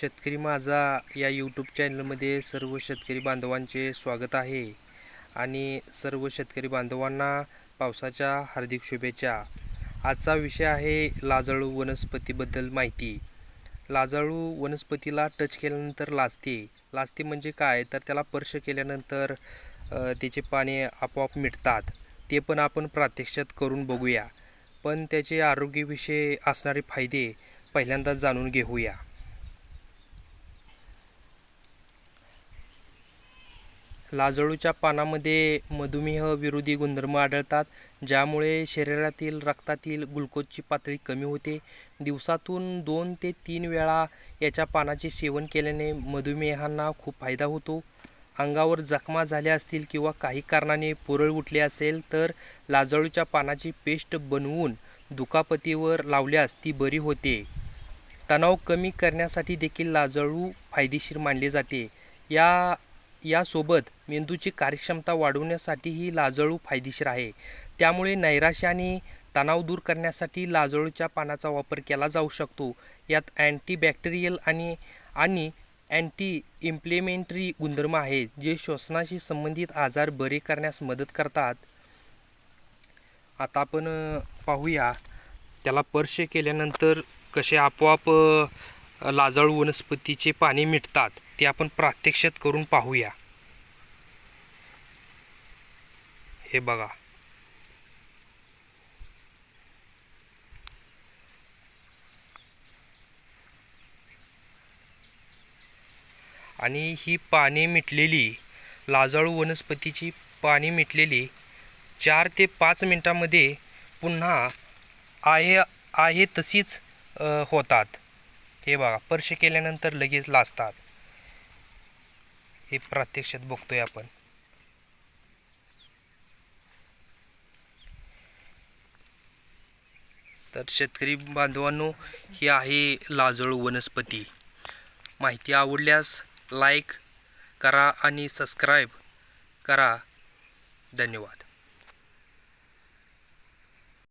शेतकरी माझा या यूट्यूब चॅनलमध्ये सर्व शेतकरी बांधवांचे स्वागत आहे. आणि सर्व शेतकरी बांधवांना पावसाच्या हार्दिक शुभेच्छा. आजचा विषय आहे लाजाळू वनस्पतीबद्दल माहिती. लाजाळू वनस्पतीला टच केल्यानंतर लाजते. लाजते म्हणजे काय? तर त्याला स्पर्श केल्यानंतर त्याचे पाने आपोआप मिटतात. ते पण आपण प्रात्यक्षात करून बघूया. पण त्याचे आरोग्यविषयी असणारे फायदे पहिल्यांदा जाणून घेऊया. लाजळूच्या पानामध्ये मधुमेह विरोधी गुणधर्म आढळतात ज्यामुळे शरीरातील रक्तातील ग्लुकोजची पातळी कमी होते. दिवसातून दोन ते तीन वेळा याच्या पानाचे सेवन केल्याने मधुमेहांना खूप फायदा होतो. अंगावर जखमा झाल्या असतील किंवा काही कारणाने पुरळ उठली असेल तर लाजळूच्या पानाची पेस्ट बनवून दुखापतीवर लावल्यास ती बरी होते. तणाव कमी करण्यासाठी देखील लाजळू फायदेशीर मानले जाते. या यासोबत मेंदूची कार्यक्षमता वाढवण्यासाठीही लाजळू फायदेशीर आहे. त्यामुळे नैराश्य आणि तणाव दूर करण्यासाठी लाजळूच्या पानाचा वापर केला जाऊ शकतो. यात अँटीबॅक्टेरियल आणि आणि अँटी इम्प्लिमेंटरी गुणधर्म आहेत जे श्वसनाशी संबंधित आजार बरे करण्यास मदत करतात. आता आपण पाहूया त्याला स्पर्श केल्यानंतर कसे आपोआप लाजळू लाजाळू वनस्पतीचे पाणी मिटतात ते आपण प्रात्यक्षात करून पाहूया. हे बघा. आणि ही पाने मिटलेली लाजाळू वनस्पतीची पाने मिटलेली चार ते पाच मिनटामध्ये पुन्हा आहे आहे तशीच होतात. हे बघा स्पर्श केल्यानंतर लगेच लाजतात. हे प्रत्यक्षात बघतोय आपण. तर शेतकरी बांधवांनो ही आहे लाजळू वनस्पती. माहिती आवडल्यास लाईक करा आणि सबस्क्राईब करा. धन्यवाद.